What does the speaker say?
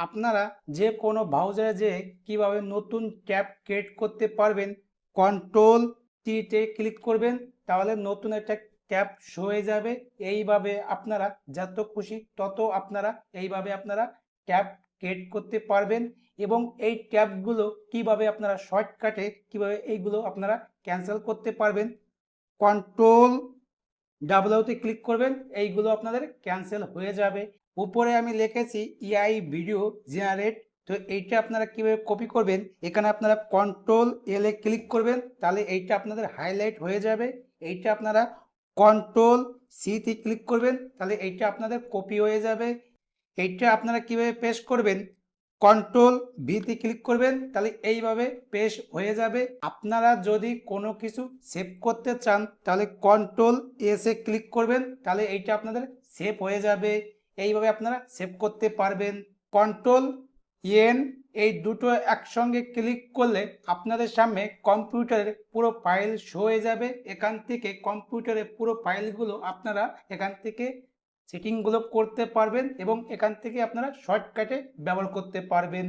আপনারা যে কোনো ব্রাউজারে যে কীভাবে নতুন ট্যাব ক্রিয়েট করতে পারবেন কন্ট্রোল টিতে ক্লিক করবেন, তাহলে নতুন একটা ট্যাব শো হয়ে যাবে। এইভাবে আপনারা যত খুশি তত আপনারা এইভাবে আপনারা ট্যাব ক্রিয়েট করতে পারবেন এবং এই ট্যাবগুলো কীভাবে আপনারা শর্টকাটে কীভাবে এইগুলো আপনারা ক্যান্সেল করতে পারবেন কন্ট্রোল ডাবলতে ক্লিক করবেন, এইগুলো আপনাদের ক্যান্সেল হয়ে যাবে। উপরে আমি লিখেছি ইআই ভিডিও জেনারেট তো এইটা আপনারা কীভাবে কপি করবেন? এখানে আপনারা কন্ট্রোল এল এ ক্লিক করবেন, তাহলে এইটা আপনাদের হাইলাইট হয়ে যাবে। এইটা আপনারা কন্ট্রোল সিতে ক্লিক করবেন, তাহলে এইটা আপনাদের কপি হয়ে যাবে। এইটা আপনারা কীভাবে পেস্ট করবেন? কন্ট্রোল ভিতে ক্লিক করবেন, তাহলে এইভাবে পেশ হয়ে যাবে। আপনারা যদি কোনো কিছু সেভ করতে চান, তাহলে কন্ট্রোল এসে ক্লিক করবেন, তাহলে এইটা আপনাদের সেভ হয়ে যাবে। এইভাবে আপনারা সেভ করতে পারবেন। কন্ট্রোল এন এই দুটো একসঙ্গে ক্লিক করলে আপনাদের সামনে কম্পিউটারের পুরো ফাইল শো হয়ে যাবে। এখান থেকে কম্পিউটারের পুরো ফাইলগুলো আপনারা এখান থেকে সেটিংগুলো করতে পারবেন এবং এখান থেকে আপনারা শর্টকাটে ব্যবহার করতে পারবেন।